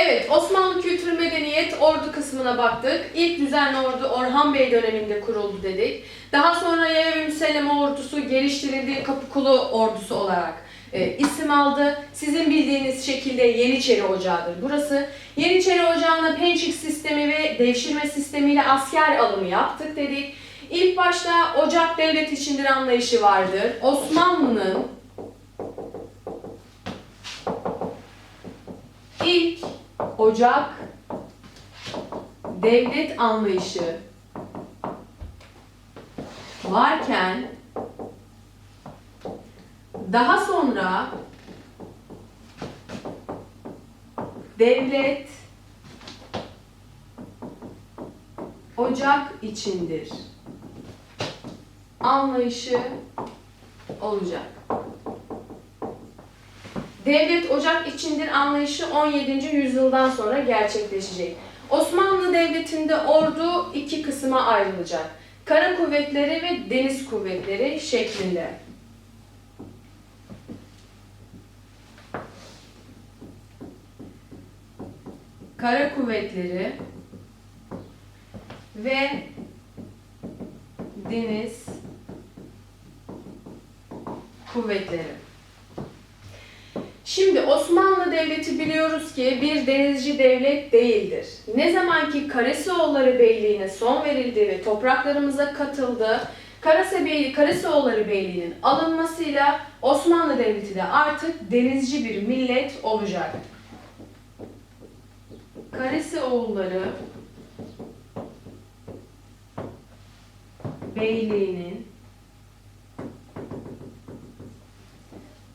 Evet, Osmanlı Kültür Medeniyet Ordu kısmına baktık. İlk düzenli ordu Orhan Bey döneminde kuruldu dedik. Daha sonra Yaya ve Müselleme ordusu geliştirildi Kapıkulu ordusu olarak e, isim aldı. Sizin bildiğiniz şekilde Yeniçeri Ocağı'dır burası. Yeniçeri Ocağı'na pençik sistemi ve devşirme sistemiyle asker alımı yaptık dedik. İlk başta ocak devlet içindir anlayışı vardır. Osmanlı'nın ilk ocak devlet anlayışı varken daha sonra devlet ocak içindir anlayışı olacak. Devlet ocak içindir anlayışı 17. yüzyıldan sonra gerçekleşecek. Osmanlı Devleti'nde ordu iki kısma ayrılacak. Kara kuvvetleri ve deniz kuvvetleri şeklinde. Kara kuvvetleri ve deniz kuvvetleri. Şimdi Osmanlı Devleti biliyoruz ki bir denizci devlet değildir. Ne zaman ki Karasioğulları Beyliği'ne son verildi ve topraklarımıza katıldı, Karası Beyliği, Karasioğulları Beyliği'nin alınmasıyla Osmanlı Devleti de artık denizci bir millet olacak. Karasioğulları Beyliği'nin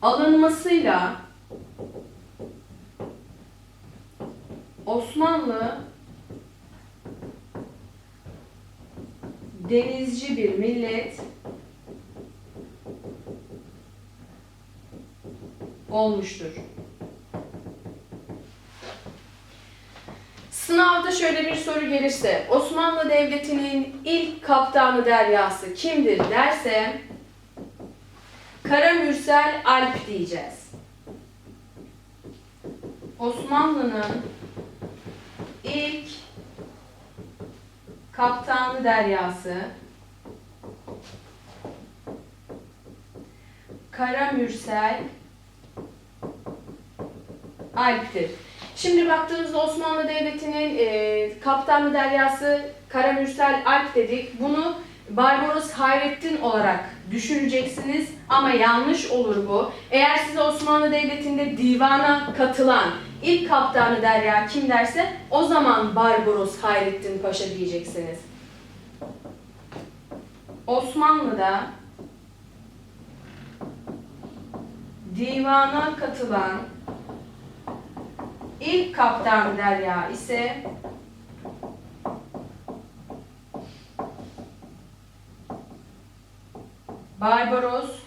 alınmasıyla Osmanlı denizci bir millet olmuştur. Sınavda şöyle bir soru gelirse Osmanlı Devleti'nin ilk kaptanı deryası kimdir derse Kara Mürsel Alp diyeceğiz. Osmanlı'nın ilk kaptanı deryası Kara Mürsel Alp'tir. Şimdi baktığımızda Osmanlı Devleti'nin e, kaptanı deryası Kara Mürsel Alp dedik. Bunu Barbaros Hayrettin olarak düşüneceksiniz ama yanlış olur bu. Eğer size Osmanlı Devleti'nde divana katılan ilk kaptanı derya kim derse o zaman Barbaros Hayrettin Paşa diyeceksiniz. Osmanlı'da divana katılan ilk kaptan derya ise Barbaros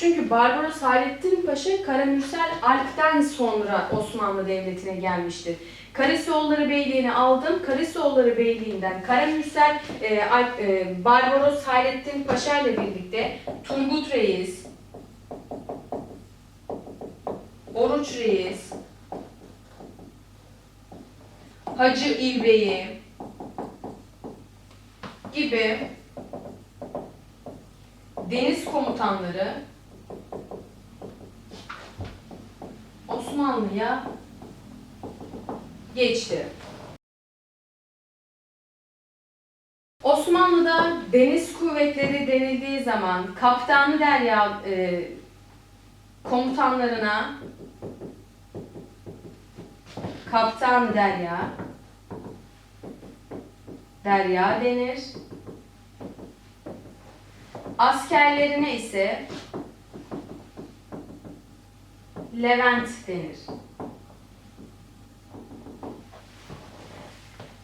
Çünkü Barbaros Hayrettin Paşa Karamürsel Alp'ten sonra Osmanlı Devleti'ne gelmiştir. Karasioğulları Beyliği'ni aldım. Karasioğulları Beyliği'nden Karamürsel e, Alp, e, Barbaros Hayrettin Paşa ile birlikte Turgut Reis, Oruç Reis, Hacı İlbeyi gibi deniz komutanları Osmanlı'ya geçti. Osmanlı'da deniz kuvvetleri denildiği zaman kaptanı derya e, komutanlarına kaptan derya derya denir. Askerlerine ise Levent denir.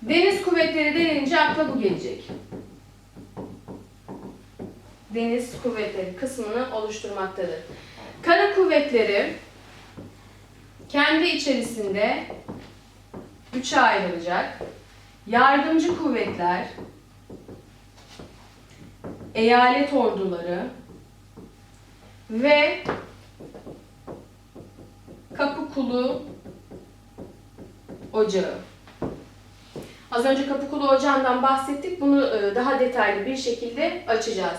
Deniz kuvvetleri denilince akla bu gelecek. Deniz kuvvetleri kısmını oluşturmaktadır. Kara kuvvetleri kendi içerisinde üçe ayrılacak. Yardımcı kuvvetler, eyalet orduları ve Kapıkulu Ocağı. Az önce Kapıkulu Ocağı'ndan bahsettik. Bunu e, daha detaylı bir şekilde açacağız.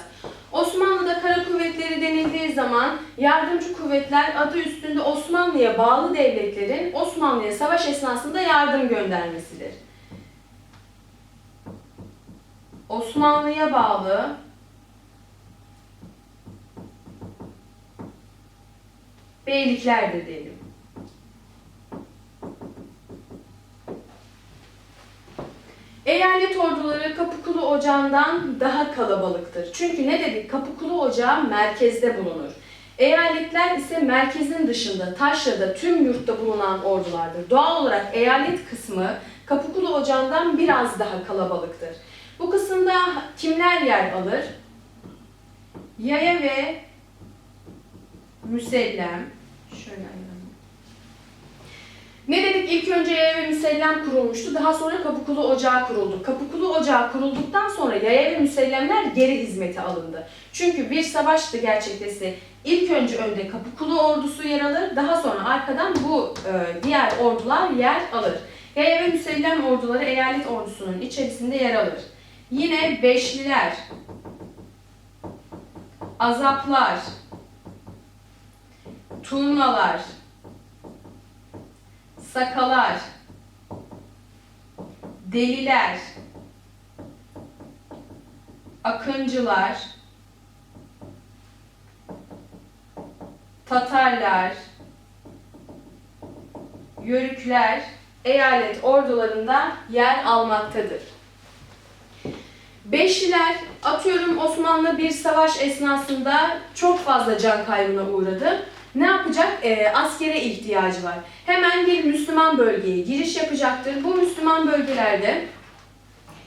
Osmanlı'da kara kuvvetleri denildiği zaman yardımcı kuvvetler adı üstünde Osmanlı'ya bağlı devletlerin Osmanlı'ya savaş esnasında yardım göndermesidir. Osmanlı'ya bağlı beyliklerdir diyelim. Eyalet orduları Kapıkulu Ocağı'ndan daha kalabalıktır. Çünkü ne dedik? Kapıkulu Ocağı merkezde bulunur. Eyaletler ise merkezin dışında, taşrada, tüm yurtta bulunan ordulardır. Doğal olarak eyalet kısmı Kapıkulu Ocağı'ndan biraz daha kalabalıktır. Bu kısımda kimler yer alır? Yaya ve Müsellem. Şöyle. Ne dedik? İlk önce yaya ve müsellem kurulmuştu. Daha sonra Kapıkulu Ocağı kuruldu. Kapıkulu Ocağı kurulduktan sonra yaya ve müsellemler geri hizmete alındı. Çünkü bir savaştı gerçekleşti. İlk önce önde Kapıkulu ordusu yer alır. Daha sonra arkadan bu e, diğer ordular yer alır. Yaya ve müsellem orduları eyalet ordusunun içerisinde yer alır. Yine Beşliler, Azaplar, Turnalar, Sakalar, Deliler, Akıncılar, Tatarlar, Yörükler. Eyalet ordularında yer almaktadır. Beşliler atıyorum Osmanlı bir savaş esnasında çok fazla can kaybına uğradı. Ne yapacak? Ee, askere ihtiyacı var. Hemen bir Müslüman bölgeye giriş yapacaktır. Bu Müslüman bölgelerde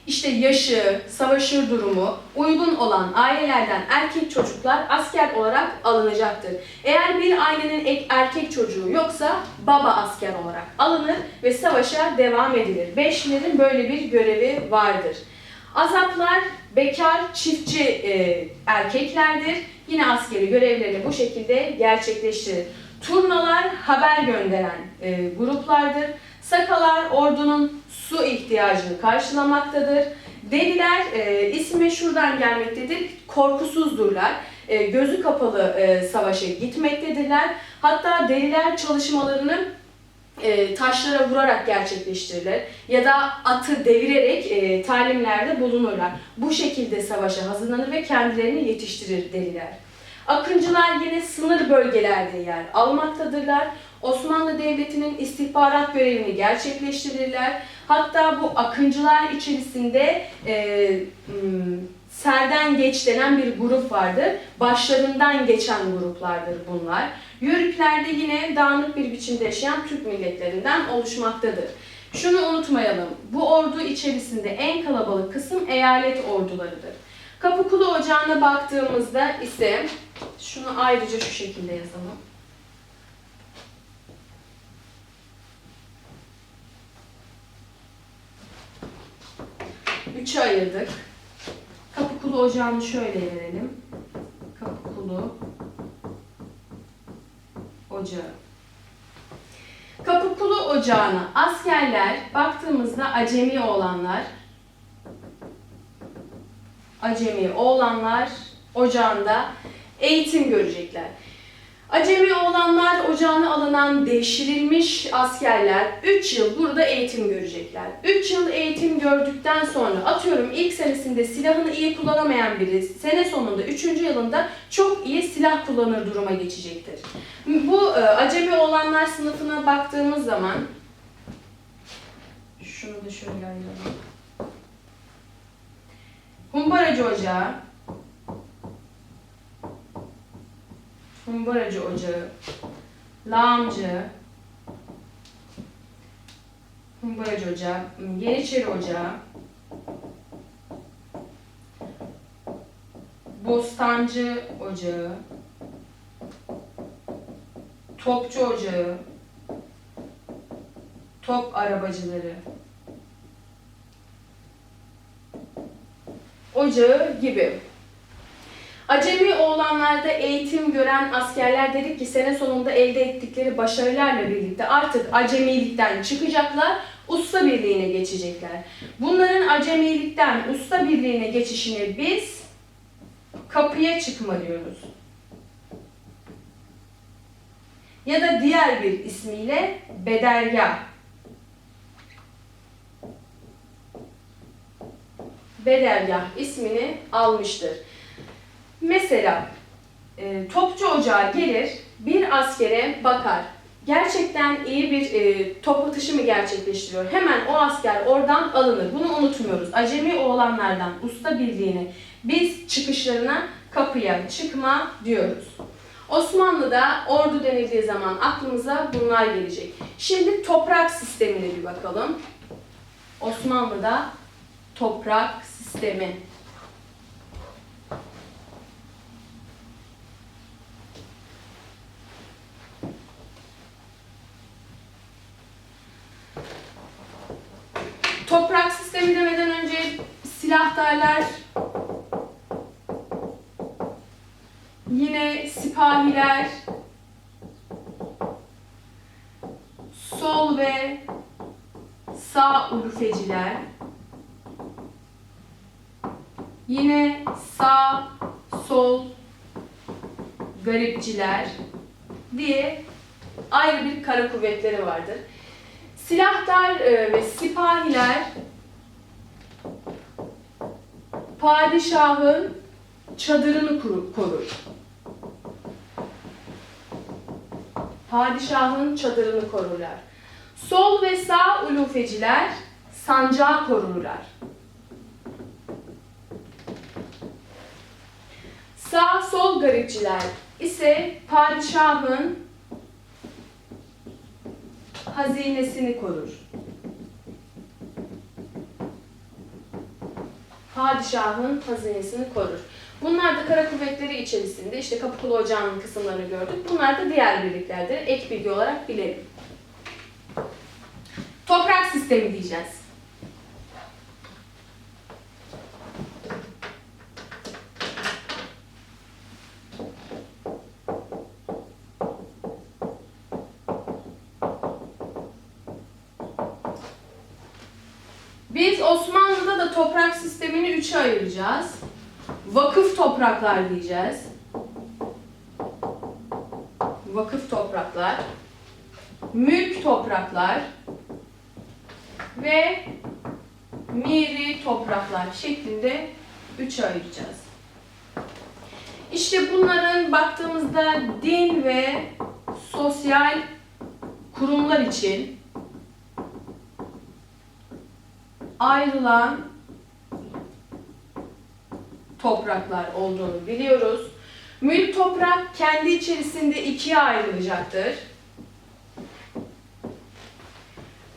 işte yaşı, savaşır durumu uygun olan ailelerden erkek çocuklar asker olarak alınacaktır. Eğer bir ailenin ek- erkek çocuğu yoksa baba asker olarak alınır ve savaşa devam edilir. Beşlilerin böyle bir görevi vardır. Azaplar bekar çiftçi e, erkeklerdir. Yine askeri görevlerini bu şekilde gerçekleştirir. Turnalar haber gönderen e, gruplardır. Sakalar ordunun su ihtiyacını karşılamaktadır. Deliler e, ismi şuradan gelmektedir. Korkusuzdurlar. E, gözü kapalı e, savaşa gitmektedirler. Hatta deliler çalışmalarını e, taşlara vurarak gerçekleştirirler ya da atı devirerek e, talimlerde bulunurlar. Bu şekilde savaşa hazırlanır ve kendilerini yetiştirir deliler. Akıncılar yine sınır bölgelerde yer almaktadırlar. Osmanlı Devleti'nin istihbarat görevini gerçekleştirirler. Hatta bu akıncılar içerisinde e, m, Serden Geç denen bir grup vardır. Başlarından geçen gruplardır bunlar. Yörükler de yine dağınık bir biçimde yaşayan Türk milletlerinden oluşmaktadır. Şunu unutmayalım, bu ordu içerisinde en kalabalık kısım eyalet ordularıdır. Kapıkulu Ocağı'na baktığımızda ise, şunu ayrıca şu şekilde yazalım. Üçe ayırdık. Kapıkulu Ocağı'nı şöyle verelim. Kapıkulu Ocağı. Kapıkulu Ocağı'na askerler baktığımızda acemi olanlar acemi oğlanlar ocağında eğitim görecekler. Acemi oğlanlar ocağına alınan devşirilmiş askerler 3 yıl burada eğitim görecekler. 3 yıl eğitim gördükten sonra atıyorum ilk senesinde silahını iyi kullanamayan biri sene sonunda 3. yılında çok iyi silah kullanır duruma geçecektir. Bu e, acemi oğlanlar sınıfına baktığımız zaman şunu da şöyle ayıralım. Humbaracı Ocağı, Humbaracı Ocağı, Lağımcı, Humbaracı Ocağı, Yeniçeri Ocağı, Bostancı Ocağı, Topçu Ocağı, Top Arabacıları, Ocağı gibi. Acemi oğlanlarda eğitim gören askerler dedik ki sene sonunda elde ettikleri başarılarla birlikte artık acemilikten çıkacaklar, usta birliğine geçecekler. Bunların acemilikten usta birliğine geçişine biz kapıya çıkma diyoruz. Ya da diğer bir ismiyle bedergah. Bedergah ismini almıştır. Mesela e, topçu ocağı gelir, bir askere bakar. Gerçekten iyi bir e, top atışı mı gerçekleştiriyor? Hemen o asker oradan alınır. Bunu unutmuyoruz. Acemi oğlanlardan usta bildiğini biz çıkışlarına kapıya çıkma diyoruz. Osmanlı'da ordu denildiği zaman aklımıza bunlar gelecek. Şimdi toprak sistemine bir bakalım. Osmanlı'da toprak sistemi. Toprak sistemi demeden önce silahtarlar, yine sipahiler, sol ve sağ ulufeciler, yine sağ, sol, garipçiler diye ayrı bir kara kuvvetleri vardır. Silahtar e, ve sipahiler padişahın çadırını korur. Padişahın çadırını korurlar. Sol ve sağ ulufeciler sancağı korurlar. Sağ sol garipçiler ise padişahın hazinesini korur. Padişahın hazinesini korur. Bunlar da kara kuvvetleri içerisinde işte Kapıkulu Ocağı'nın kısımlarını gördük. Bunlar da diğer birliklerdir. Ek bilgi olarak bilelim. Toprak sistemi diyeceğiz. Biz Osmanlı'da da toprak sistemini ayıracağız. Vakıf topraklar diyeceğiz. Vakıf topraklar. Mülk topraklar. Ve miri topraklar şeklinde üçe ayıracağız. İşte bunların baktığımızda din ve sosyal kurumlar için ayrılan topraklar olduğunu biliyoruz. Mülk toprak kendi içerisinde ikiye ayrılacaktır.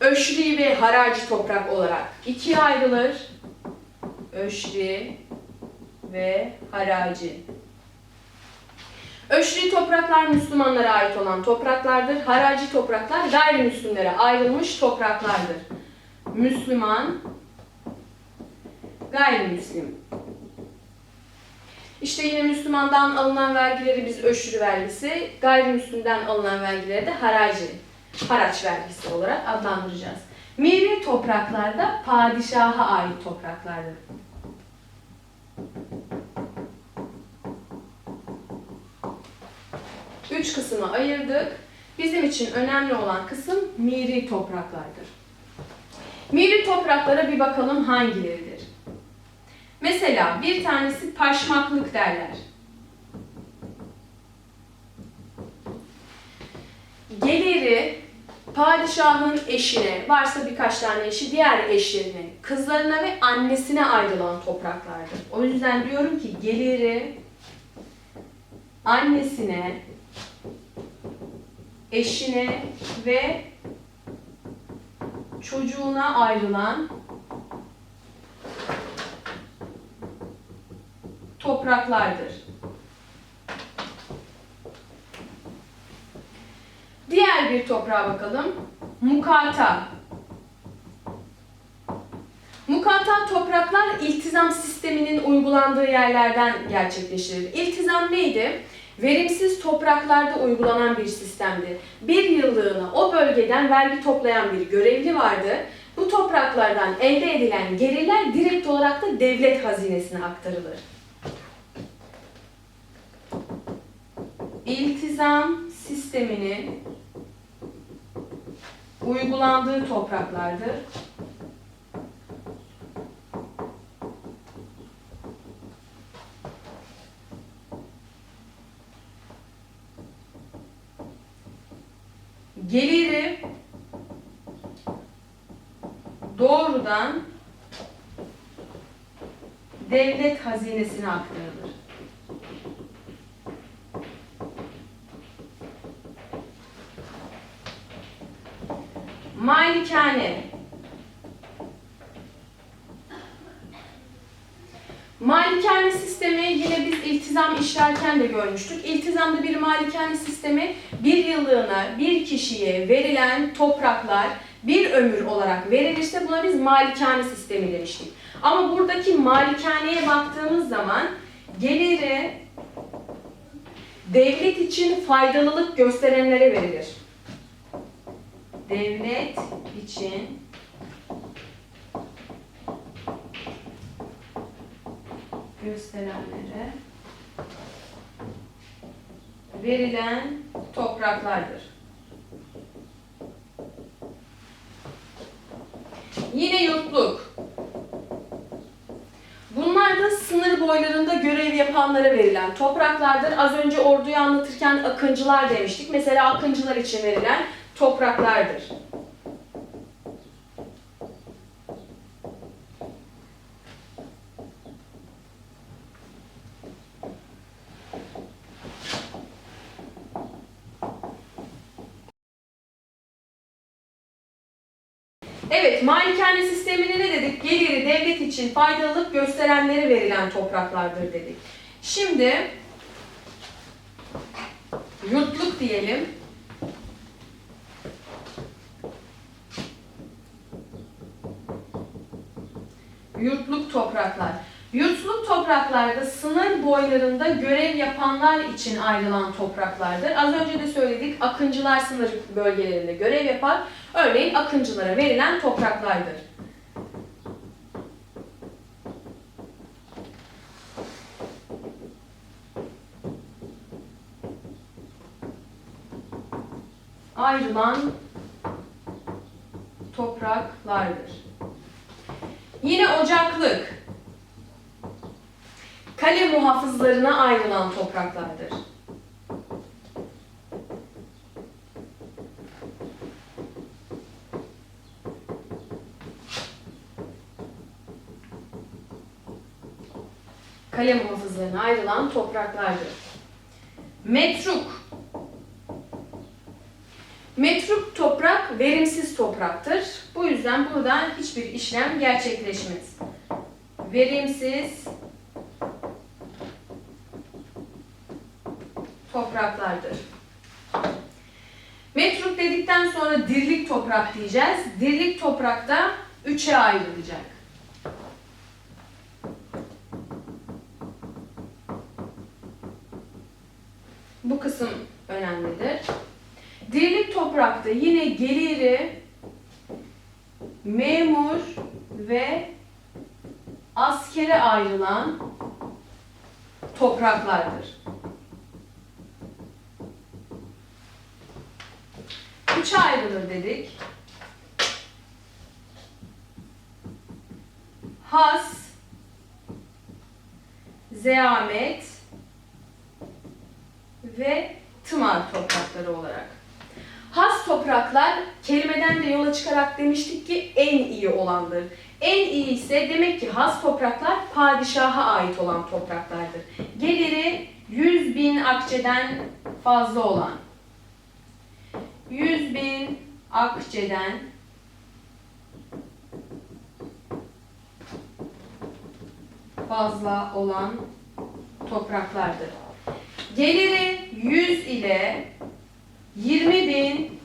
Öşri ve haraci toprak olarak ikiye ayrılır. Öşri ve haraci. Öşri topraklar Müslümanlara ait olan topraklardır. Haraci topraklar gayrimüslimlere ayrılmış topraklardır. Müslüman, gayrimüslim. İşte yine Müslümandan alınan vergileri biz öşrü vergisi, gayrimüslimden alınan vergileri de haraci, haraç vergisi olarak adlandıracağız. Miri topraklarda padişaha ait topraklardır. Üç kısmı ayırdık. Bizim için önemli olan kısım miri topraklardır. Miri topraklara bir bakalım hangileridir? Mesela bir tanesi paşmaklık derler. Geliri padişahın eşine, varsa birkaç tane eşi, diğer eşlerine, kızlarına ve annesine ayrılan topraklardır. O yüzden diyorum ki geliri annesine, eşine ve çocuğuna ayrılan topraklardır. Diğer bir toprağa bakalım. Mukata. Mukatta topraklar iltizam sisteminin uygulandığı yerlerden gerçekleşir. İltizam neydi? Verimsiz topraklarda uygulanan bir sistemdi. Bir yıllığına o bölgeden vergi toplayan bir görevli vardı. Bu topraklardan elde edilen gelirler direkt olarak da devlet hazinesine aktarılır. İltizam sisteminin uygulandığı topraklardır. Geliri doğrudan devlet hazinesine aktarılır. Malikane Malikane sistemi yine biz iltizam işlerken de görmüştük. İltizamda bir malikane sistemi bir yıllığına bir kişiye verilen topraklar bir ömür olarak verilirse buna biz malikane sistemi demiştik. Ama buradaki malikaneye baktığımız zaman geliri devlet için faydalılık gösterenlere verilir. Devlet için gösterenlere verilen topraklardır. Yine yurtluk. Bunlar da sınır boylarında görev yapanlara verilen topraklardır. Az önce orduyu anlatırken akıncılar demiştik. Mesela akıncılar için verilen topraklardır. Evet, malikane sistemine ne dedik? Geliri devlet için faydalılık gösterenlere verilen topraklardır dedik. Şimdi yurtluk diyelim. Yurtluk topraklar. Yurtluk topraklarda sınır boylarında görev yapanlar için ayrılan topraklardır. Az önce de söyledik, akıncılar sınır bölgelerinde görev yapar. Örneğin akıncılara verilen topraklardır. Ayrılan topraklardır. Yine ocaklık, kale muhafızlarına ayrılan topraklardır. Kale muhafızlarına ayrılan topraklardır. Metruk. Metruk toprak verimsiz topraktır. Bu yüzden buradan hiçbir işlem gerçekleşmez. Verimsiz topraklardır. Metruk dedikten sonra dirlik toprak diyeceğiz. Dirlik toprakta üçe ayrılacak. Bu kısım önemlidir. Dirlik toprakta yine geliri memur ve askere ayrılan topraklardır. Üçe ayrılır dedik. Has, zeamet ve tımar toprakları olarak. Topraklar kelimeden de yola çıkarak demiştik ki en iyi olandır. En iyi ise demek ki has topraklar padişaha ait olan topraklardır. Geliri 100 bin akçeden fazla olan. 100 bin akçeden fazla olan topraklardır. Geliri 100 ile 20 bin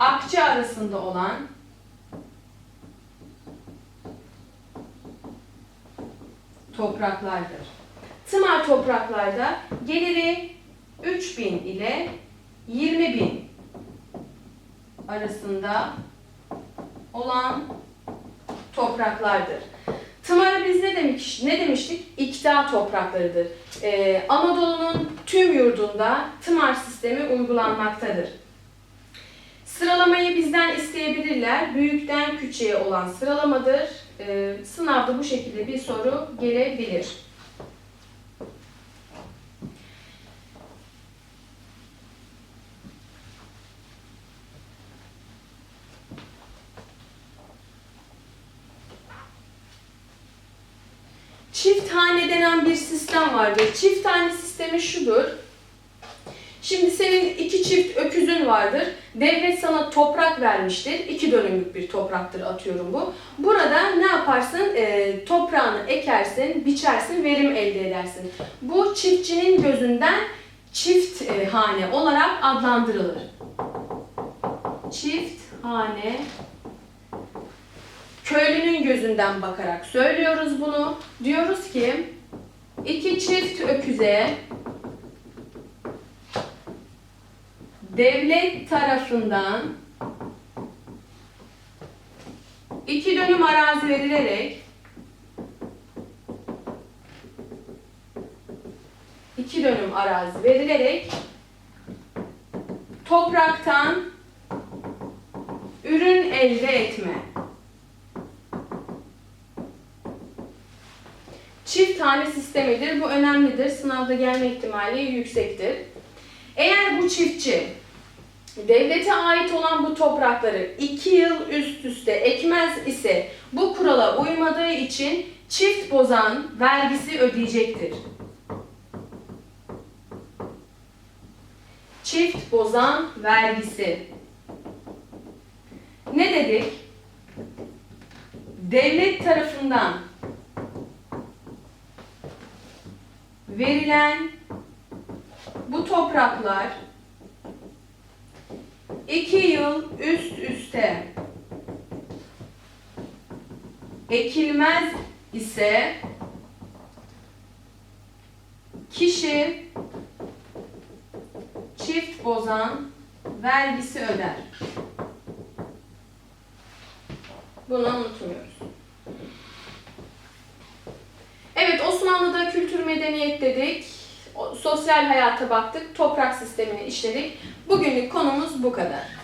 akçe arasında olan topraklardır. Tımar topraklarda geliri 3000 ile 20.000 arasında olan topraklardır. Tımarı biz ne demiş, ne demiştik? İkta topraklarıdır. Ee, Anadolu'nun tüm yurdunda tımar sistemi uygulanmaktadır. Sıralamayı bizden isteyebilirler. Büyükten küçüğe olan sıralamadır. Ee, sınavda bu şekilde bir soru gelebilir. Çift hane denen bir sistem vardır. Çift hane sistemi şudur. Şimdi senin iki çift öküzün vardır. Devlet sana toprak vermiştir. İki dönümlük bir topraktır atıyorum bu. Burada ne yaparsın? Ee, toprağını ekersin, biçersin, verim elde edersin. Bu çiftçinin gözünden çift e, hane olarak adlandırılır. Çift hane köylünün gözünden bakarak söylüyoruz bunu. Diyoruz ki iki çift öküze devlet tarafından iki dönüm arazi verilerek iki dönüm arazi verilerek topraktan ürün elde etme. Çift tane sistemidir. Bu önemlidir. Sınavda gelme ihtimali yüksektir. Eğer bu çiftçi devlete ait olan bu toprakları iki yıl üst üste ekmez ise bu kurala uymadığı için çift bozan vergisi ödeyecektir. Çift bozan vergisi. Ne dedik? Devlet tarafından verilen bu topraklar iki yıl üst üste ekilmez ise kişi çift bozan vergisi öder. Bunu unutmuyoruz. Evet Osmanlı'da kültür medeniyet dedik. Sosyal hayata baktık. Toprak sistemini işledik. Bugünlük konumuz bu kadar.